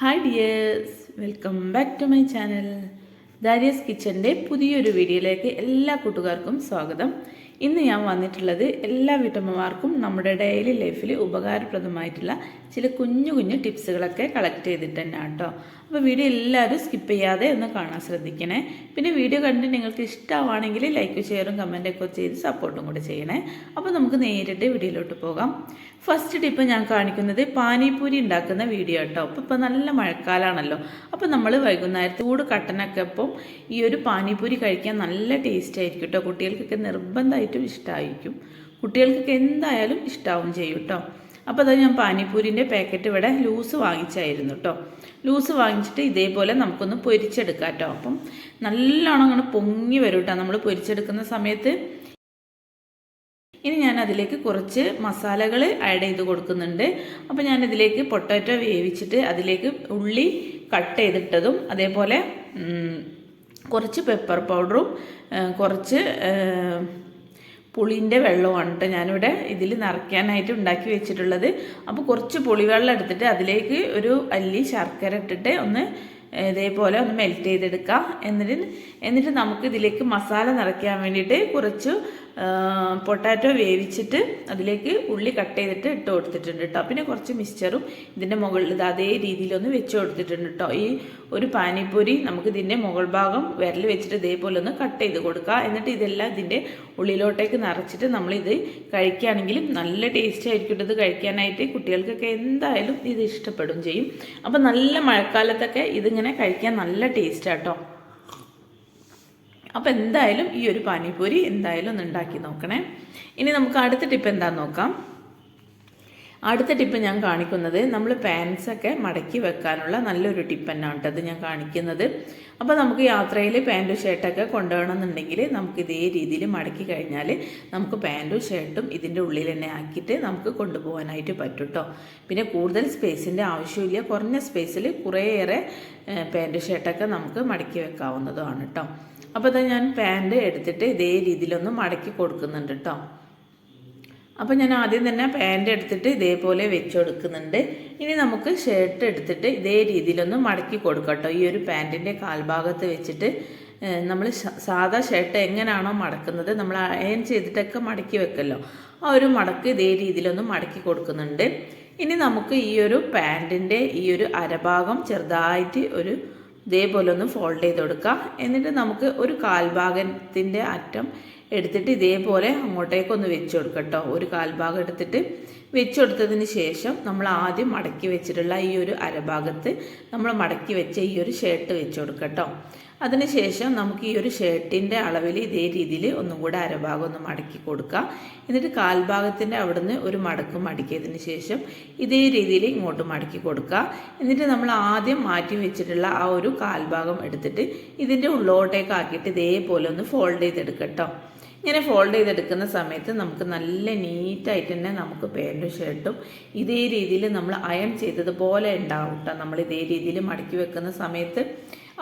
Hi dears welcome back to my channel Darius കിച്ചന്റെ പുതിയൊരു വീഡിയോയിലേക്ക് എല്ലാ കൂട്ടുകാർക്കും സ്വാഗതം. ഇന്ന് ഞാൻ വന്നിട്ടുള്ളത് എല്ലാ വീട്ടമ്മമാർക്കും നമ്മുടെ ഡെയിലി ലൈഫിൽ ഉപകാരപ്രദമായിട്ടുള്ള ചില കുഞ്ഞു കുഞ്ഞു ടിപ്സുകളൊക്കെ കളക്ട് ചെയ്തിട്ട് കേട്ടോ അപ്പോൾ വീഡിയോ എല്ലാവരും സ്കിപ്പ് ചെയ്യാതെ ഒന്ന് കാണാൻ ശ്രദ്ധിക്കണേ. പിന്നെ വീഡിയോ കണ്ട് നിങ്ങൾക്ക് ഇഷ്ടമാണെങ്കിൽ ലൈക്ക് ഷെയറും കമന്റൊക്കെ ചെയ്ത് സപ്പോർട്ടും കൂടെ ചെയ്യണേ. അപ്പോൾ നമുക്ക് നേരിട്ട് വീഡിയോയിലോട്ട് പോകാം. ഫസ്റ്റ് ടിപ്പ് ഞാൻ കാണിക്കുന്നത് പാനിപൂരി ഉണ്ടാക്കുന്ന വീഡിയോ കേട്ടോ. അപ്പോൾ ഇപ്പോൾ നല്ല മഴക്കാലമാണല്ലോ അപ്പോൾ നമ്മൾ വൈകുന്നേരത്തെ ചൂട് കട്ടനൊക്കെ അപ്പം ഈ ഒരു പാനിപൂരി കഴിക്കാൻ നല്ല ടേസ്റ്റ് ആയിരിക്കും കേട്ടോ. കുട്ടികൾക്കൊക്കെ നിർബന്ധമായിട്ടും ഇഷ്ടമായിരിക്കും കുട്ടികൾക്കൊക്കെ എന്തായാലും ഇഷ്ടാവും ചെയ്യും കേട്ടോ. അപ്പോൾ അത് ഞാൻ പാനിപൂരിന്റെ പാക്കറ്റ് ഇവിടെ ലൂസ് വാങ്ങിച്ചായിരുന്നു കേട്ടോ ലൂസ് വാങ്ങിച്ചിട്ട് ഇതേപോലെ നമുക്കൊന്ന് പൊരിച്ചെടുക്കാം കേട്ടോ അപ്പം നല്ലോണം അങ്ങനെ പൊങ്ങി വരും കേട്ടോ നമ്മൾ പൊരിച്ചെടുക്കുന്ന സമയത്ത് ഇനി ഞാൻ അതിലേക്ക് കുറച്ച് മസാലകൾ ആഡ് ചെയ്ത് കൊടുക്കുന്നുണ്ട്. അപ്പോൾ ഞാൻ ഇതിലേക്ക് പൊട്ടാറ്റോ വേവിച്ചിട്ട് അതിലേക്ക് ഉള്ളി കട്ട് ചെയ്തിട്ടതും അതേപോലെ കുറച്ച് പെപ്പർ പൗഡറും കുറച്ച് പുളിന്റെ വെള്ളമാണ് കേട്ടോ ഞാനിവിടെ ഇതിൽ നിറയ്ക്കാനായിട്ട് ഉണ്ടാക്കി വെച്ചിട്ടുള്ളത്. അപ്പോൾ കുറച്ച് പുളിവെള്ളം എടുത്തിട്ട് അതിലേക്ക് ഒരു അല്ലി ശർക്കര ഇട്ടിട്ട് ഒന്ന് ഇതേപോലെ ഒന്ന് മെൽറ്റ് ചെയ്തെടുക്കാം. എന്നിട്ട് എന്നിട്ട് നമുക്ക് ഇതിലേക്ക് മസാല നിറയ്ക്കാൻ വേണ്ടിയിട്ട് കുറച്ച് പൊട്ടാറ്റോ വേവിച്ചിട്ട് അതിലേക്ക് ഉള്ളി കട്ട് ചെയ്തിട്ട് ഇട്ട് കൊടുത്തിട്ടുണ്ട് കേട്ടോ പിന്നെ കുറച്ച് മിക്സ്ചറും ഇതിന്റെ മുകളിൽ ഇത് അതേ രീതിയിലൊന്ന് വെച്ച് കൊടുത്തിട്ടുണ്ട് കേട്ടോ ഈ ഒരു പാനിപ്പൂരി നമുക്ക് ഇതിന്റെ മുകൾ ഭാഗം വിരൽ വെച്ചിട്ട് ഇതേപോലെ ഒന്ന് കട്ട് ചെയ്ത് കൊടുക്കുക. എന്നിട്ട് ഇതെല്ലാം ഇതിന്റെ ഉള്ളിലോട്ടേക്ക് നിറച്ചിട്ട് നമ്മളിത് കഴിക്കുകയാണെങ്കിലും നല്ല ടേസ്റ്റ് ആയിരിക്കും ഇത് കഴിക്കാനായിട്ട്. കുട്ടികൾക്കൊക്കെ എന്തായാലും ഇത് ഇഷ്ടപ്പെടും ചെയ്യും. അപ്പം നല്ല മഴക്കാലത്തൊക്കെ ഇതിങ്ങനെ കഴിക്കാൻ നല്ല ടേസ്റ്റാട്ടോ അപ്പോൾ എന്തായാലും ഈ ഒരു പാനിപൂരി എന്തായാലും ഒന്ന് ഉണ്ടാക്കി നോക്കണേ. ഇനി നമുക്ക് അടുത്ത ടിപ്പ് എന്താണെന്ന് നോക്കാം. അടുത്ത ടിപ്പ് ഞാൻ കാണിക്കുന്നത് നമ്മൾ പാൻസൊക്കെ മടക്കി വെക്കാനുള്ള നല്ലൊരു ടിപ്പ് തന്നെയാണ് കേട്ടത് ഞാൻ കാണിക്കുന്നത്. അപ്പോൾ നമുക്ക് യാത്രയിൽ പാന്റും ഷർട്ടൊക്കെ കൊണ്ടുപോകണമെന്നുണ്ടെങ്കിൽ നമുക്ക് ഇതേ രീതിയിൽ മടക്കി കഴിഞ്ഞാൽ നമുക്ക് പാന്റും ഷർട്ടും ഇതിന്റെ ഉള്ളിൽ തന്നെ ആക്കിയിട്ട് നമുക്ക് കൊണ്ടുപോകാനായിട്ട് പറ്റും കേട്ടോ പിന്നെ കൂടുതൽ സ്പേസിന്റെ ആവശ്യമില്ല. കുറഞ്ഞ സ്പേസിൽ കുറേയേറെ പാന്റ് ഷർട്ടൊക്കെ നമുക്ക് മടക്കി വെക്കാവുന്നതുമാണ് കേട്ടോ അപ്പോൾ ഇതാ ഞാൻ പാന്റ് എടുത്തിട്ട് ഇതേ രീതിയിലൊന്ന് മടക്കി കൊടുക്കുന്നുണ്ട് കേട്ടോ അപ്പോൾ ഞാൻ ആദ്യം തന്നെ പാന്റ് എടുത്തിട്ട് ഇതേപോലെ വെച്ച് കൊടുക്കുന്നുണ്ട് ഇനി നമുക്ക് ഷർട്ട് എടുത്തിട്ട് ഇതേ രീതിയിലൊന്ന് മടക്കി കൊടുക്കട്ടോ. ഈ ഒരു പാന്റിന്റെ കാൽഭാഗത്ത് വെച്ചിട്ട് നമ്മൾ സാധാ ഷർട്ട് എങ്ങനെയാണോ മടക്കുന്നത് നമ്മൾ അയൺ ചെയ്തിട്ടൊക്കെ മടക്കി വെക്കല്ലോ. ആ ഒരു മടക്ക് ഇതേ രീതിയിലൊന്ന് മടക്കി കൊടുക്കുന്നുണ്ട്. ഇനി നമുക്ക് ഈ ഒരു പാന്റിന്റെ ഈ ഒരു അരഭാഗം ചെറുതായിട്ട് ഒരു ഇതേപോലെ ഒന്ന് ഫോൾഡ് ചെയ്ത് കൊടുക്കുക എന്നിട്ട് നമുക്ക് ഒരു കാൽഭാഗത്തിന്റെ അറ്റം എടുത്തിട്ട് ഇതേപോലെ അങ്ങോട്ടേക്കൊന്ന് വെച്ച് കൊടുക്കട്ടോ. ഒരു കാൽഭാഗം എടുത്തിട്ട് വെച്ച് കൊടുത്തതിന് ശേഷം നമ്മൾ ആദ്യം മടക്കി വെച്ചിട്ടുള്ള ഈ ഒരു അരഭാഗത്ത് നമ്മൾ മടക്കി വെച്ച ഈ ഒരു ഷർട്ട് വെച്ച് കൊടുക്കട്ടോ അതിനുശേഷം നമുക്ക് ഈ ഒരു ഷർട്ടിന്റെ അളവിൽ ഇതേ രീതിയിൽ ഒന്നും കൂടെ അരഭാഗം ഒന്ന് മടക്കി കൊടുക്കുക എന്നിട്ട് കാൽഭാഗത്തിന്റെ അവിടുന്ന് ഒരു മടക്കും മടക്കിയതിന് ശേഷം ഇതേ രീതിയിൽ ഇങ്ങോട്ട് മടക്കി കൊടുക്കുക എന്നിട്ട് നമ്മൾ ആദ്യം മാറ്റി വെച്ചിട്ടുള്ള ആ ഒരു കാൽഭാഗം എടുത്തിട്ട് ഇതിന്റെ ഉള്ളോട്ടേക്ക് ആക്കിയിട്ട് ഇതേപോലെ ഒന്ന് ഫോൾഡ് ചെയ്തെടുക്കട്ടോ ഇങ്ങനെ ഫോൾഡ് ചെയ്തെടുക്കുന്ന സമയത്ത് നമുക്ക് നല്ല നീറ്റായിട്ട് തന്നെ നമുക്ക് പാന്റും ഷർട്ടും ഇതേ രീതിയിൽ നമ്മൾ അയൺ ചെയ്തതുപോലെ ഉണ്ടാവും കേട്ടോ നമ്മൾ ഇതേ രീതിയിൽ മടക്കി വെക്കുന്ന സമയത്ത്.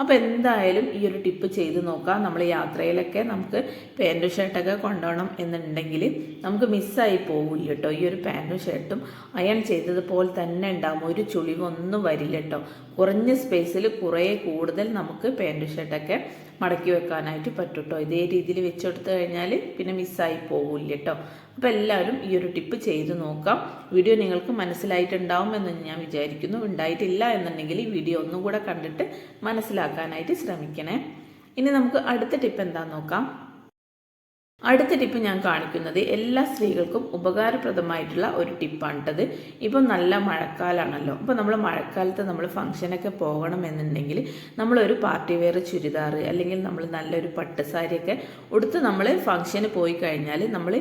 അപ്പോൾ എന്തായാലും ഈ ഒരു ടിപ്പ് ചെയ്ത് നോക്കാം. നമ്മൾ യാത്രയിലൊക്കെ നമുക്ക് പാന്റും ഷർട്ടൊക്കെ കൊണ്ടുപോകണം എന്നുണ്ടെങ്കിൽ നമുക്ക് മിസ്സായി പോകില്ല കേട്ടോ. ഈ ഒരു പാന്റും ഷർട്ടും അയൺ ചെയ്തതുപോലെ തന്നെ ഉണ്ടാകും ഒരു ചുളിവൊന്നും വരില്ല കേട്ടോ കുറഞ്ഞ സ്പേസിൽ കുറേ കൂടുതൽ നമുക്ക് പാന്റും ഷർട്ടൊക്കെ മടക്കി വെക്കാനായിട്ട് പറ്റും കേട്ടോ ഇതേ രീതിയിൽ വെച്ചെടുത്ത് കഴിഞ്ഞാൽ പിന്നെ മിസ്സായി പോകില്ല കേട്ടോ അപ്പോൾ എല്ലാവരും ഈ ഒരു ടിപ്പ് ചെയ്ത് നോക്കാം. വീഡിയോ നിങ്ങൾക്ക് മനസ്സിലായിട്ടുണ്ടാവുമെന്ന് ഞാൻ വിചാരിക്കുന്നു. ഉണ്ടായിട്ടില്ല എന്നുണ്ടെങ്കിൽ ഈ വീഡിയോ ഒന്നും കൂടെ കണ്ടിട്ട് മനസ്സിലാക്കാനായിട്ട് ശ്രമിക്കണേ. ഇനി നമുക്ക് അടുത്ത ടിപ്പ് എന്താണെന്ന് നോക്കാം. അടുത്ത ടിപ്പ് ഞാൻ കാണിക്കുന്നത് എല്ലാ സ്ത്രീകൾക്കും ഉപകാരപ്രദമായിട്ടുള്ള ഒരു ടിപ്പാണിട്ടത് ഇപ്പം നല്ല മഴക്കാലമാണല്ലോ അപ്പോൾ നമ്മൾ മഴക്കാലത്ത് നമ്മൾ ഫംഗ്ഷനൊക്കെ പോകണമെന്നുണ്ടെങ്കിൽ നമ്മളൊരു പാർട്ടി വെയർ ചുരിദാർ അല്ലെങ്കിൽ നമ്മൾ നല്ലൊരു പട്ടുസാരിയൊക്കെ ഉടുത്ത് നമ്മൾ ഫംഗ്ഷന് പോയി കഴിഞ്ഞാൽ നമ്മൾ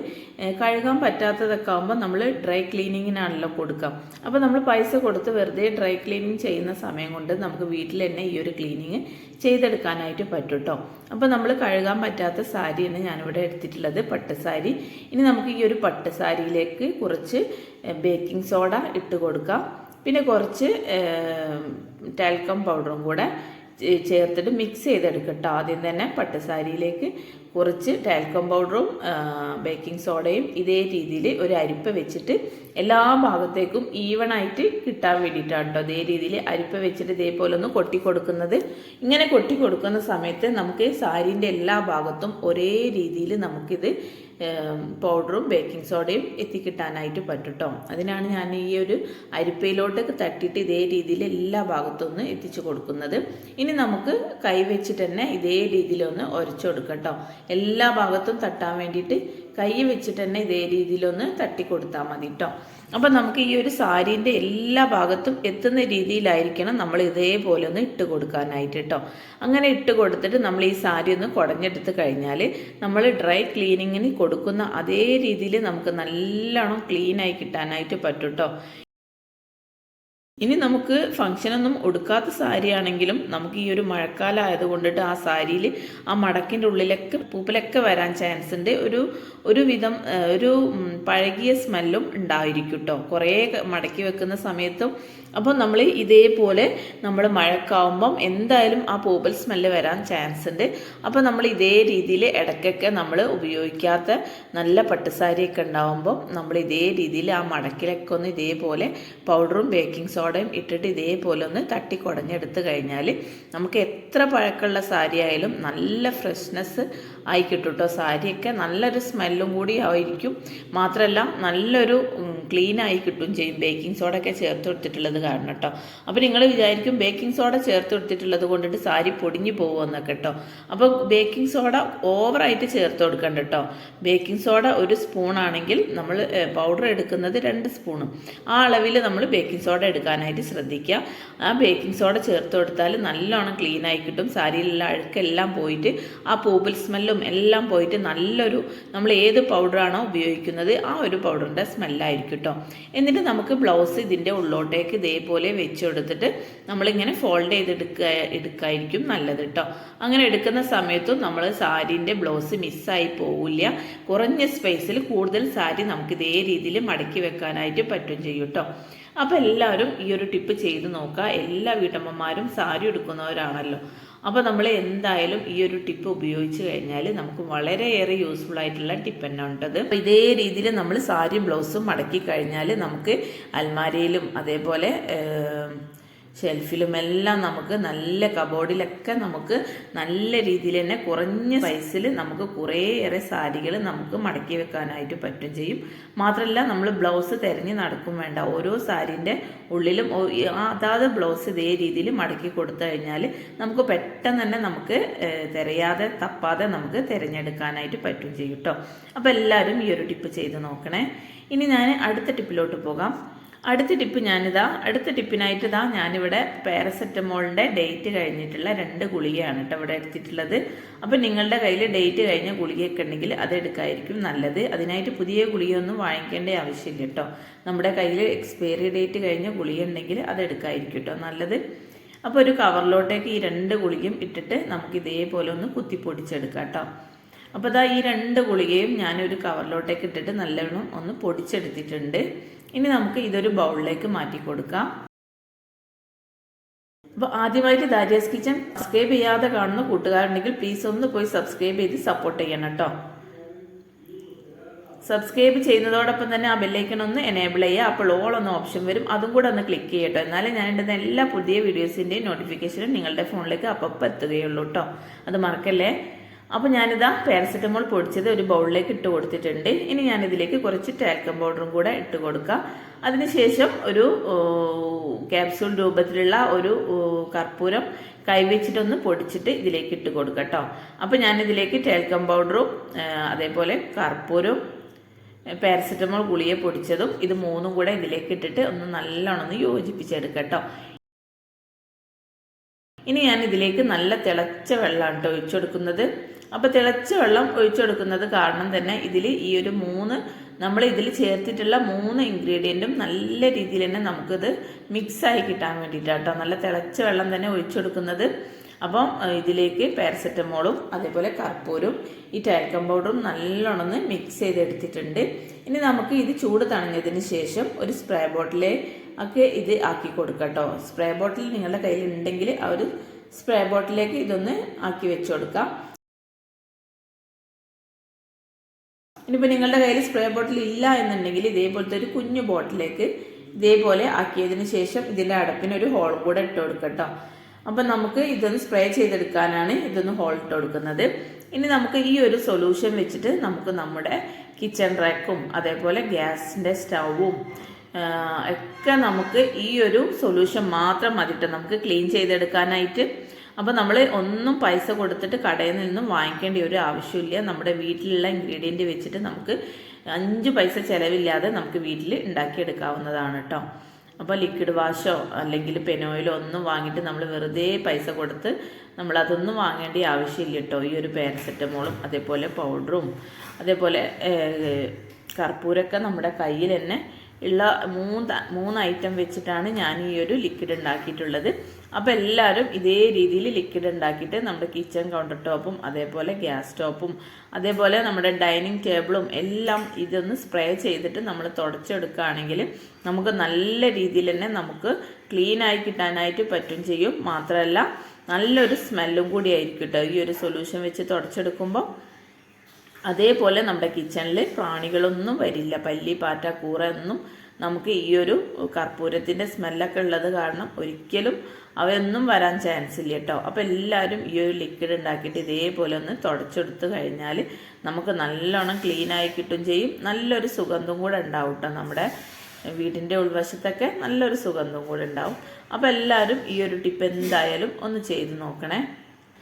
കഴുകാൻ പറ്റാത്തതൊക്കെ ആകുമ്പോൾ നമ്മൾ ഡ്രൈ ക്ലീനിങ്ങിനാണല്ലോ കൊടുക്കുക. അപ്പോൾ നമ്മൾ പൈസ കൊടുത്ത് വെറുതെ ഡ്രൈ ക്ലീനിങ് ചെയ്യുന്ന സമയം കൊണ്ട് നമുക്ക് വീട്ടിൽ തന്നെ ഈ ഒരു ക്ലീനിങ് ചെയ്തെടുക്കാനായിട്ട് പറ്റും കേട്ടോ അപ്പോൾ നമ്മൾ കഴുകാൻ പറ്റാത്ത സാരിയാണ് ഞാനിവിടെ എടുത്തിട്ടുള്ളത് പട്ടുസാരി ഇനി നമുക്ക് ഈ ഒരു പട്ടുസാരിയിലേക്ക് കുറച്ച് ബേക്കിംഗ് സോഡ ഇട്ട് കൊടുക്കാം. പിന്നെ കുറച്ച് ടാൽക്കം പൗഡറും കൂടെ ചേർത്തിട്ട് മിക്സ് ചെയ്തെടുക്കട്ടോ ആദ്യം തന്നെ പട്ടുസാരിയിലേക്ക് കുറച്ച് ടാൽക്കം പൗഡറും ബേക്കിംഗ് സോഡയും ഇതേ രീതിയിൽ ഒരു അരിപ്പ വെച്ചിട്ട് എല്ലാ ഭാഗത്തേക്കും ഈവൺ ആയിട്ട് കിട്ടാൻ വേണ്ടിയിട്ടാണ് കേട്ടോ ഇതേ രീതിയിൽ അരിപ്പ വെച്ചിട്ട് ഇതേപോലെ ഒന്ന് കൊട്ടി കൊടുക്കുന്നത്. ഇങ്ങനെ കൊട്ടി കൊടുക്കുന്ന സമയത്ത് നമുക്ക് സാരീന്റെ എല്ലാ ഭാഗത്തും ഒരേ രീതിയിൽ നമുക്കിത് പൗഡറും ബേക്കിംഗ് സോഡയും എത്തിക്കിട്ടാനായിട്ട് പറ്റും കേട്ടോ അതിനാണ് ഞാൻ ഈ ഒരു അരിപ്പയിലോട്ടൊക്കെ തട്ടിയിട്ട് ഇതേ രീതിയിൽ എല്ലാ ഭാഗത്തും ഒന്ന് എത്തിച്ചു കൊടുക്കുന്നത്. ഇനി നമുക്ക് കൈ വെച്ചിട്ട് തന്നെ ഇതേ രീതിയിലൊന്ന് ഉരച്ചു കൊടുക്കാം കേട്ടോ എല്ലാ ഭാഗത്തും തട്ടാൻ വേണ്ടിയിട്ട് കൈ വെച്ചിട്ട് തന്നെ ഇതേ രീതിയിലൊന്ന് തട്ടി കൊടുത്താൽ മതി കേട്ടോ അപ്പം നമുക്ക് ഈ ഒരു സാരീന്റെ എല്ലാ ഭാഗത്തും എത്തുന്ന രീതിയിലായിരിക്കണം നമ്മൾ ഇതേപോലെ ഒന്ന് ഇട്ട് കൊടുക്കാനായിട്ട് കേട്ടോ അങ്ങനെ ഇട്ട് കൊടുത്തിട്ട് നമ്മൾ ഈ സാരി ഒന്ന് കുടഞ്ഞെടുത്ത് കഴിഞ്ഞാൽ നമ്മൾ ഡ്രൈ ക്ലീനിങ്ങിന് കൊടുക്കുന്ന അതേ രീതിയിൽ നമുക്ക് നല്ലോണം ക്ലീനായി കിട്ടാനായിട്ട് പറ്റും കേട്ടോ ഇനി നമുക്ക് ഫംഗ്ഷനൊന്നും ഒടുക്കാത്ത സാരി ആണെങ്കിലും നമുക്ക് ഈ ഒരു മഴക്കാലം ആയതുകൊണ്ടിട്ട് ആ സാരിയിൽ ആ മടക്കിന്റെ ഉള്ളിലൊക്കെ പൂപ്പലൊക്കെ വരാൻ ചാൻസ് ഉണ്ട്. ഒരു ഒരു വിധം ഒരു പഴകിയ സ്മെല്ലും ഉണ്ടായിരിക്കും കേട്ടോ കുറേ മടക്കി വെക്കുന്ന സമയത്തും. അപ്പോൾ നമ്മൾ ഇതേപോലെ നമ്മൾ മഴക്കാവുമ്പം എന്തായാലും ആ പൂപ്പൽ സ്മെല്ല് വരാൻ ചാൻസ് ഉണ്ട്. അപ്പോൾ നമ്മൾ ഇതേ രീതിയിൽ ഇടയ്ക്കൊക്കെ നമ്മൾ ഉപയോഗിക്കാത്ത നല്ല പട്ടുസാരിയൊക്കെ ഉണ്ടാവുമ്പം നമ്മൾ ഇതേ രീതിയിൽ ആ മടക്കിലൊക്കെ ഒന്ന് ഇതേപോലെ പൗഡറും ബേക്കിംഗ് സോഡയും ഇട്ടിട്ട് ഇതേപോലെ ഒന്ന് തട്ടി കുടഞ്ഞെടുത്ത് കഴിഞ്ഞാൽ നമുക്ക് എത്ര പഴക്കമുള്ള സാരി ആയാലും നല്ല ഫ്രഷ്നെസ് ആയി കിട്ടും കേട്ടോ സാരിയൊക്കെ നല്ലൊരു സ്മെല്ലും കൂടി ആയിരിക്കും. മാത്രമല്ല നല്ലൊരു ക്ലീൻ ആയി കിട്ടും ചെയ്യും. ബേക്കിംഗ് സോഡ ഒക്കെ ചേർത്ത് കൊടുത്തിട്ടുള്ളത് കാരണം കേട്ടോ അപ്പോൾ നിങ്ങൾ വിചാരിക്കും ബേക്കിംഗ് സോഡ ചേർത്ത് കൊടുത്തിട്ടുള്ളത് കൊണ്ടിട്ട് സാരി പൊടിഞ്ഞു പോകുമെന്നൊക്കെ കേട്ടോ അപ്പോൾ ബേക്കിംഗ് സോഡ ഓവറായിട്ട് ചേർത്ത് കൊടുക്കണ്ട കേട്ടോ ബേക്കിംഗ് സോഡ ഒരു സ്പൂൺ ആണെങ്കിൽ നമ്മൾ പൗഡർ എടുക്കുന്നത് രണ്ട് സ്പൂണും ആ അളവിൽ നമ്മൾ ബേക്കിംഗ് സോഡ എടുക്കാനായിട്ട് ശ്രദ്ധിക്കുക. ആ ബേക്കിംഗ് സോഡ ചേർത്ത് കൊടുത്താൽ നല്ലോണം ക്ലീൻ ആയി കിട്ടും. സാരിയിലുള്ള അഴുക്കെല്ലാം പോയിട്ട് ആ പൂപ്പൽ സ്മെല്ലും എല്ലാം പോയിട്ട് നല്ലൊരു നമ്മൾ ഏത് പൗഡറാണോ ഉപയോഗിക്കുന്നത് ആ ഒരു പൗഡറിന്റെ സ്മെല്ലായിരിക്കും കേട്ടോ എന്നിട്ട് നമുക്ക് ബ്ലൗസ് ഇതിന്റെ ഉള്ളോട്ടേക്ക് ഇതേപോലെ വെച്ച് കൊടുത്തിട്ട് നമ്മളിങ്ങനെ ഫോൾഡ് ചെയ്തെടുക്കുക എടുക്കായിരിക്കും നല്ലത് കേട്ടോ അങ്ങനെ എടുക്കുന്ന സമയത്തും നമ്മൾ സാരീന്റെ ബ്ലൗസ് മിസ്സായി പോവില്ല. കുറഞ്ഞ സ്പേസിൽ കൂടുതൽ സാരി നമുക്ക് ഇതേ രീതിയിൽ മടക്കി വെക്കാനായിട്ട് പറ്റും ചെയ്യും കേട്ടോ അപ്പോൾ എല്ലാവരും ഈ ഒരു ടിപ്പ് ചെയ്ത് നോക്കുക. എല്ലാ വീട്ടമ്മമാരും സാരി എടുക്കുന്നവരാണല്ലോ അപ്പോൾ നമ്മൾ എന്തായാലും ഈ ഒരു ടിപ്പ് ഉപയോഗിച്ച് കഴിഞ്ഞാൽ നമുക്ക് വളരെയേറെ യൂസ്ഫുൾ ആയിട്ടുള്ള ടിപ്പ് തന്നെ ഉണ്ടത് ഇതേ രീതിയിൽ നമ്മൾ സാരിയും ബ്ലൗസും മടക്കി കഴിഞ്ഞാൽ നമുക്ക് അൽമാരയിലും അതേപോലെ ഷെൽഫിലുമെല്ലാം നമുക്ക് നല്ല കബോർഡിലൊക്കെ നമുക്ക് നല്ല രീതിയിൽ തന്നെ കുറഞ്ഞ സൈസിൽ നമുക്ക് കുറേയേറെ സാരികൾ നമുക്ക് മടക്കി വെക്കാനായിട്ട് പറ്റും ചെയ്യും. മാത്രമല്ല നമ്മൾ ബ്ലൗസ് തിരഞ്ഞ് നടക്കും വേണ്ട. ഓരോ സാരീന്റെ ഉള്ളിലും അതാത് ബ്ലൗസ് ഇതേ രീതിയിൽ മടക്കി കൊടുത്തു കഴിഞ്ഞാൽ നമുക്ക് പെട്ടെന്ന് തന്നെ നമുക്ക് തിരയാതെ തപ്പാതെ നമുക്ക് തിരഞ്ഞെടുക്കാനായിട്ട് പറ്റും ചെയ്യും കേട്ടോ അപ്പോൾ എല്ലാവരും ഈ ഒരു ടിപ്പ് ചെയ്ത് നോക്കണേ. ഇനി ഞാൻ അടുത്ത ടിപ്പിലോട്ട് പോകാം. അടുത്ത ടിപ്പ് ഞാനിതാ അടുത്ത ടിപ്പിനായിട്ട് ഇതാ ഞാനിവിടെ പാരസെറ്റമോളിന്റെ ഡേറ്റ് കഴിഞ്ഞിട്ടുള്ള രണ്ട് ഗുളികയാണ് കേട്ടോ ഇവിടെ എടുത്തിട്ടുള്ളത്. അപ്പം നിങ്ങളുടെ കയ്യിൽ ഡേറ്റ് കഴിഞ്ഞ ഗുളികയൊക്കെ ഉണ്ടെങ്കിൽ അത് എടുക്കായിരിക്കും നല്ലത്. അതിനായിട്ട് പുതിയ ഗുളികയൊന്നും വാങ്ങിക്കേണ്ട ആവശ്യമില്ല കേട്ടോ നമ്മുടെ കയ്യിൽ എക്സ്പയറി ഡേറ്റ് കഴിഞ്ഞ ഗുളിക ഉണ്ടെങ്കിൽ അത് എടുക്കായിരിക്കും കേട്ടോ നല്ലത്. അപ്പോൾ ഒരു കവറിലോട്ടേക്ക് ഈ രണ്ട് ഗുളികയും ഇട്ടിട്ട് നമുക്ക് ഇതേപോലെ ഒന്ന് കുത്തിപ്പൊടിച്ചെടുക്കാം കേട്ടോ അപ്പോൾ ഇതാ ഈ രണ്ട് ഗുളികയും ഞാനൊരു കവറിലോട്ടേക്ക് ഇട്ടിട്ട് നല്ലവണ്ണം ഒന്ന് പൊടിച്ചെടുത്തിട്ടുണ്ട്. ഇനി നമുക്ക് ഇതൊരു ബൗളിലേക്ക് മാറ്റി കൊടുക്കാം. അപ്പോൾ ആദ്യമായിട്ട് ദാരിയാസ് കിച്ചൻ സബ്സ്ക്രൈബ് ചെയ്യാതെ കാണുന്ന കൂട്ടുകാരുണ്ടെങ്കിൽ പ്ലീസ് ഒന്ന് പോയി സബ്സ്ക്രൈബ് ചെയ്ത് സപ്പോർട്ട് ചെയ്യണം കേട്ടോ. സബ്സ്ക്രൈബ് ചെയ്യുന്നതോടൊപ്പം തന്നെ ആ ബെല്ലൈക്കൺ ഒന്ന് എനേബിൾ ചെയ്യുക. അപ്പോൾ ഓൾ എന്ന ഓപ്ഷൻ വരും. അതും കൂടെ ഒന്ന് ക്ലിക്ക് ചെയ്യട്ടോ എന്നാലേ ഞാൻ ഇടുന്ന എല്ലാ പുതിയ വീഡിയോസിന്റെയും നോട്ടിഫിക്കേഷനും നിങ്ങളുടെ ഫോണിലേക്ക് അപ്പം എത്തുകയുള്ളൂ കേട്ടോ. അത് മറക്കല്ലേ? അപ്പോൾ ഞാനിതാ പാരസെറ്റമോൾ പൊടിച്ചത് ഒരു ബൗളിലേക്ക് ഇട്ട് കൊടുത്തിട്ടുണ്ട്. ഇനി ഞാനിതിലേക്ക് കുറച്ച് ടാൽക്കം പൗഡറും കൂടെ ഇട്ട് കൊടുക്കാം. അതിനുശേഷം ഒരു ക്യാപ്സൂൾ രൂപത്തിലുള്ള ഒരു കർപ്പൂരം കൈവച്ചിട്ടൊന്ന് പൊടിച്ചിട്ട് ഇതിലേക്ക് ഇട്ട് കൊടുക്കാം കേട്ടോ. അപ്പോൾ ഞാനിതിലേക്ക് ടാൽക്കം പൗഡറും അതേപോലെ കർപ്പൂരവും പാരസെറ്റമോൾ ഗുളിയെ പൊടിച്ചതും ഇത് മൂന്നും കൂടെ ഇതിലേക്ക് ഇട്ടിട്ട് ഒന്ന് നല്ലോണം ഒന്ന് യോജിപ്പിച്ചെടുക്കാം ഇനി ഞാൻ ഇതിലേക്ക് നല്ല തിളച്ച വെള്ളമാണ് കേട്ടോ ഒഴിച്ചു കൊടുക്കുന്നത്. അപ്പോൾ തിളച്ച വെള്ളം ഒഴിച്ചു കൊടുക്കുന്നത് കാരണം തന്നെ ഇതിൽ ഈ ഒരു മൂന്ന് നമ്മൾ ഇതിൽ ചേർത്തിട്ടുള്ള മൂന്ന് ഇൻഗ്രീഡിയന്റും നല്ല രീതിയിൽ തന്നെ നമുക്കിത് മിക്സായി കിട്ടാൻ വേണ്ടിയിട്ടാണ് കേട്ടോ നല്ല തിളച്ച വെള്ളം തന്നെ ഒഴിച്ചു കൊടുക്കുന്നത് അപ്പം ഇതിലേക്ക് പാരസെറ്റമോളും അതേപോലെ കർപ്പൂരും ഈ ടാൽക്കം പൗഡറും നല്ലോണം മിക്സ് ചെയ്തെടുത്തിട്ടുണ്ട്. ഇനി നമുക്ക് ഇത് ചൂട് തണഞ്ഞതിന് ശേഷം ഒരു സ്പ്രേ ബോട്ടിലെ ഒക്കെ ഇത് ആക്കി കൊടുക്കട്ടോ. കേട്ടോ സ്പ്രേ ബോട്ടിൽ നിങ്ങളുടെ കയ്യിൽ ഉണ്ടെങ്കിൽ ആ ഒരു സ്പ്രേ ബോട്ടിലേക്ക് ഇതൊന്ന് ആക്കി വെച്ച് കൊടുക്കാം. ഇനിയിപ്പോൾ നിങ്ങളുടെ കയ്യിൽ സ്പ്രേ ബോട്ടിൽ ഇല്ല എന്നുണ്ടെങ്കിൽ ഇതേപോലത്തെ ഒരു കുഞ്ഞു ബോട്ടിലേക്ക് ഇതേപോലെ ആക്കിയതിന് ശേഷം ഇതിന്റെ അടപ്പിന് ഒരു ഹോൾ കൂടെ ഇട്ട് കൊടുക്കട്ടോ അപ്പം നമുക്ക് ഇതൊന്ന് സ്പ്രേ ചെയ്തെടുക്കാനാണ് ഇതൊന്ന് ഹോൾ ഇട്ട് കൊടുക്കുന്നത്. ഇനി നമുക്ക് ഈ ഒരു സൊല്യൂഷൻ വെച്ചിട്ട് നമുക്ക് നമ്മുടെ കിച്ചൺ റാക്കും അതേപോലെ ഗ്യാസിന്റെ സ്റ്റൗവും ഒക്കെ നമുക്ക് ഈ ഒരു സൊല്യൂഷൻ മാത്രം മതിട്ട്. നമുക്ക് ക്ലീൻ ചെയ്തെടുക്കാനായിട്ട്. അപ്പോൾ നമ്മൾ ഒന്നും പൈസ കൊടുത്തിട്ട് കടയിൽ നിന്നും വാങ്ങിക്കേണ്ട ഒരു ആവശ്യമില്ല. നമ്മുടെ വീട്ടിലുള്ള ഇൻഗ്രീഡിയന്റ് വെച്ചിട്ട് നമുക്ക് അഞ്ച് പൈസ ചിലവില്ലാതെ നമുക്ക് വീട്ടിൽ ഉണ്ടാക്കിയെടുക്കാവുന്നതാണ് കേട്ടോ അപ്പോൾ ലിക്വിഡ് വാഷോ അല്ലെങ്കിൽ പെനോയിലോ ഒന്നും വാങ്ങിയിട്ട് നമ്മൾ വെറുതെ പൈസ കൊടുത്ത് നമ്മൾ അതൊന്നും വാങ്ങേണ്ട ആവശ്യമില്ല കേട്ടോ ഈ ഒരു പാരസെറ്റമോളും അതേപോലെ പൗഡറും അതേപോലെ കർപ്പൂരൊക്കെ നമ്മുടെ കയ്യിൽ തന്നെ ഉള്ള മൂന്ന് മൂന്ന് ഐറ്റം വെച്ചിട്ടാണ് ഞാൻ ഈ ഒരു ലിക്വിഡ് ഉണ്ടാക്കിയിട്ടുള്ളത്. അപ്പോൾ എല്ലാവരും ഇതേ രീതിയിൽ ലിക്വിഡ് ഉണ്ടാക്കിയിട്ട് നമ്മുടെ കിച്ചൺ കൗണ്ടർ ടോപ്പും അതേപോലെ ഗ്യാസ് ടോപ്പും അതേപോലെ നമ്മുടെ ഡൈനിങ് ടേബിളും എല്ലാം ഇതൊന്ന് സ്പ്രേ ചെയ്തിട്ട് നമ്മൾ തുടച്ചെടുക്കുകയാണെങ്കിൽ നമുക്ക് നല്ല രീതിയിൽ തന്നെ നമുക്ക് ക്ലീൻ ആയി കിട്ടാനായിട്ട് പറ്റും ചെയ്യും. മാത്രമല്ല നല്ലൊരു സ്മെല്ലും കൂടി ആയിരിക്കും കേട്ടോ ഈ ഒരു സൊല്യൂഷൻ വെച്ച് തുടച്ചെടുക്കുമ്പോൾ അതേപോലെ നമ്മുടെ കിച്ചണിൽ പ്രാണികളൊന്നും വരില്ല. പല്ലി പാറ്റ കൂറ ഒന്നും നമുക്ക് ഈ ഒരു കർപ്പൂരത്തിന്റെ സ്മെല്ലൊക്കെ ഉള്ളത് കാരണം ഒരിക്കലും അവയൊന്നും വരാൻ ചാൻസ് ഇല്ല കേട്ടോ അപ്പോൾ എല്ലാവരും ഈ ഒരു ലിക്വിഡ് ഉണ്ടാക്കിയിട്ട് ഇതേപോലെ ഒന്ന് തുടച്ചെടുത്ത് കഴിഞ്ഞാൽ നമുക്ക് നല്ലോണം ക്ലീൻ ആയി കിട്ടും ചെയ്യും. നല്ലൊരു സുഗന്ധം കൂടെ ഉണ്ടാവും കേട്ടോ നമ്മുടെ വീടിന്റെ ഉൾവശത്തൊക്കെ നല്ലൊരു സുഗന്ധം കൂടെ ഉണ്ടാവും. അപ്പോൾ എല്ലാവരും ഈ ഒരു ടിപ്പ് എന്തായാലും ഒന്ന് ചെയ്ത് നോക്കണേ.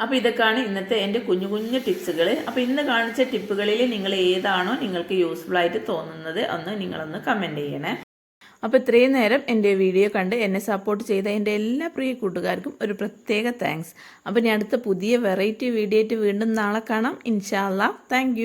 അപ്പോൾ ഇതൊക്കെയാണ് ഇന്നത്തെ എന്റെ കുഞ്ഞു കുഞ്ഞു ടിപ്സുകൾ അപ്പോൾ ഇന്ന് കാണിച്ച ടിപ്പുകളിൽ നിങ്ങൾ ഏതാണോ നിങ്ങൾക്ക് യൂസ്ഫുൾ ആയിട്ട് തോന്നുന്നത് ഒന്ന് നിങ്ങളൊന്ന് കമന്റ് ചെയ്യണേ. അപ്പോൾ ഇത്രയും നേരം എന്റെ വീഡിയോ കണ്ട് എന്നെ സപ്പോർട്ട് ചെയ്ത എന്റെ എല്ലാ പ്രിയ കൂട്ടുകാർക്കും ഒരു പ്രത്യേക താങ്ക്സ് അപ്പോൾ ഞാൻ അടുത്ത പുതിയ വെറൈറ്റി വീഡിയോ ആയിട്ട് വീണ്ടും നാളെ കാണാം. ഇൻഷാല്ല താങ്ക്